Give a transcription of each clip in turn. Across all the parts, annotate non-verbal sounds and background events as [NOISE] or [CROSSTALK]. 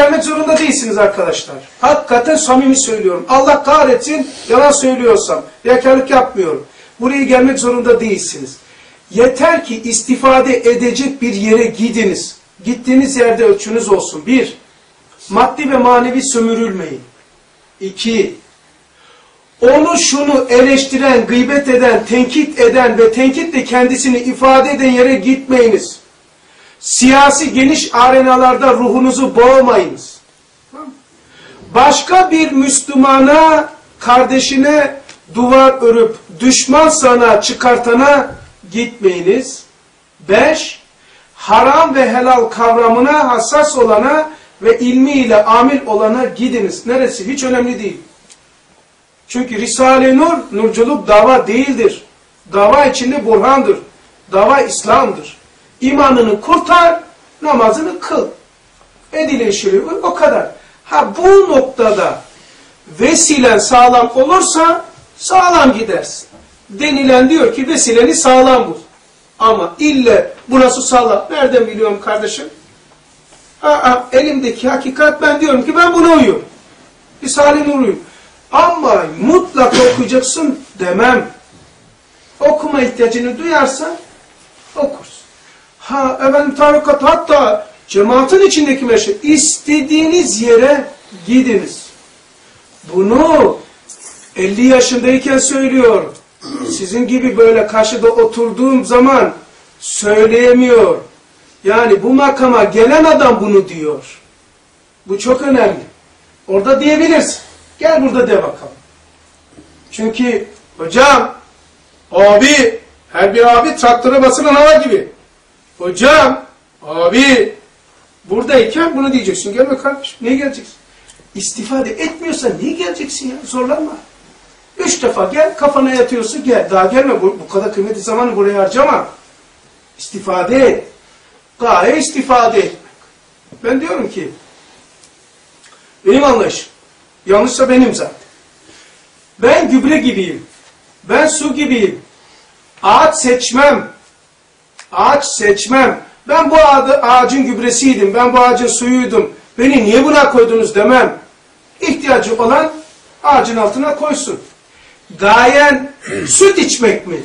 gelmek zorunda değilsiniz arkadaşlar. Hakikaten samimi söylüyorum. Allah kahretsin yalan söylüyorsam. Riyakarlık yapmıyorum. Buraya gelmek zorunda değilsiniz. Yeter ki istifade edecek bir yere gidiniz. Gittiğiniz yerde ölçünüz olsun. Bir, maddi ve manevi sömürülmeyin. İki, onu şunu eleştiren, gıybet eden, tenkit eden ve tenkitle kendisini ifade eden yere gitmeyiniz. Siyasi geniş arenalarda ruhunuzu boğmayınız. Başka bir Müslümana, kardeşine duvar örüp düşman sana çıkartana gitmeyiniz. Beş, haram ve helal kavramına hassas olana ve ilmiyle amil olana gidiniz. Neresi? Hiç önemli değil. Çünkü Risale-i Nur, nurculuk dava değildir. Dava içinde burhandır. Dava İslam'dır. İmanını kurtar, namazını kıl. Edile şurubu o kadar. Ha bu noktada vesilen sağlam olursa sağlam gidersin. Denilen diyor ki vesileni sağlam bul. Ama ille bu nasıl sağlam? Nereden biliyorum kardeşim? Aa, elimdeki hakikat ben diyorum ki ben buna uyuyorum. Risale-i Nur'uyum. Ama mutlaka okuyacaksın demem. Okuma ihtiyacını duyarsan okursun. Ha efendim tarikat hatta cemaatin içindeki meşe istediğiniz yere gidiniz. Bunu 50 yaşındayken söylüyor. Sizin gibi böyle karşıda oturduğum zaman söyleyemiyor. Yani bu makama gelen adam bunu diyor. Bu çok önemli. Orada diyebilirsin. Gel burada de bakalım. Çünkü hocam, abi, her bir abi traktöre basılan hava gibi. Hocam, abi, buradayken bunu diyeceksin. Gelme kardeşim, niye geleceksin? İstifade etmiyorsan niye geleceksin ya? Zorlanma. Üç defa gel, kafana yatıyorsun, gel. Daha gelme, bu, bu kadar kıymetli zamanı buraya harcama. İstifade et. Gaye istifade etmek. Ben diyorum ki, benim anlayışım, yanlışsa benim zaten. Ben gübre gibiyim. Ben su gibiyim. Ağaç seçmem. Ağaç seçmem. Ben bu ağacın gübresiydim. Ben bu ağacın suyuydum. Beni niye buna koydunuz demem. İhtiyacı olan ağacın altına koysun. Gayen [CLEARS THROAT] süt içmek mi?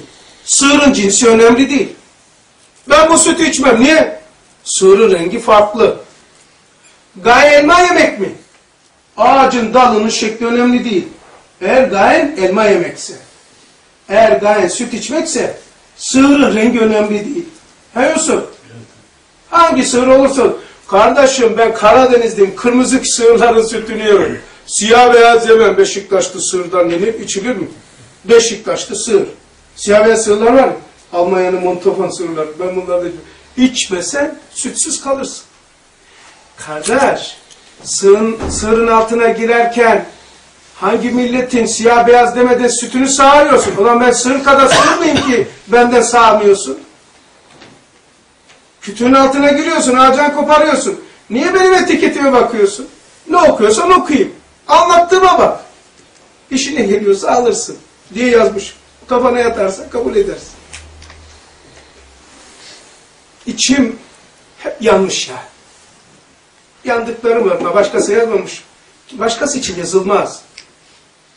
Sığırın cinsi önemli değil. Ben bu sütü içmem. Niye? Sığırın rengi farklı. Gaye elma yemek mi? Ağacın dalının şekli önemli değil. Eğer gayen elma yemekse, eğer gayen süt içmekse, sığırın rengi önemli değil. He Yusuf? Hangi sığır olursa Kardeşim ben Karadeniz'deyim. Kırmızı sığırların sütünü yerim. Siyah beyaz yemem. Beşiktaşlı sığırdan yenir, içilir mi? Beşiktaşlı sığır. Siyah beyaz sığırlar var ya. Almanya'nın Montofon sığırları. Ben bunları içmesen sütsüz kalırsın. Kardeş, sığın, sığırın altına girerken hangi milletin siyah beyaz demeden sütünü sağırıyorsun? Ulan ben sığır kadar sığır mıyım ki benden sağmıyorsun? Kütüğün altına giriyorsun, ağaçtan koparıyorsun. Niye benim etiketime bakıyorsun? Ne okuyorsan okuyayım. Anlattığıma bak. İşine geliyorsa alırsın diye yazmış. Kafana yatarsa kabul edersin. İçim hep yanmış ya. Yandıklarım var. Başkası yazmamış. Başkası için yazılmaz.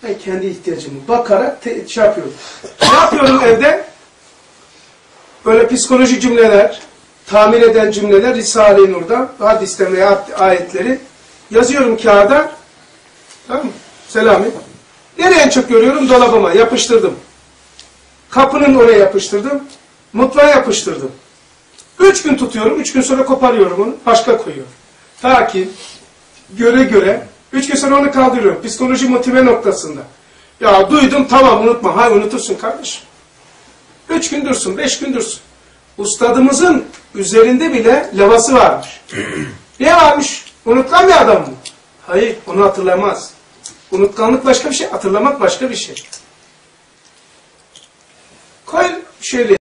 Ben kendi ihtiyacımı bakarak şey yapıyorum. ne yapıyorum evde? Böyle psikolojik cümleler, tamir eden cümleler Risale-i Nur'da, hadisten veya ayetleri yazıyorum kağıda. Tamam mı? Selami. Nereye en çok görüyorum? Dolabıma yapıştırdım. Kapının oraya yapıştırdım. Mutfağa yapıştırdım. Üç gün tutuyorum. Üç gün sonra koparıyorum onu. Başka koyuyorum. Ta ki göre göre üç gün sonra onu kaldırıyorum. Psikoloji motive noktasında. Ya duydum tamam unutma. Hayır unutursun kardeşim. Üç gün dursun. Beş gün dursun. Ustadımızın üzerinde bile lavası varmış. [CLEARS THROAT] ne varmış? Unutkan bir adam mı? Hayır, onu hatırlamaz. Unutkanlık başka bir şey, hatırlamak başka bir şey. Koy şöyle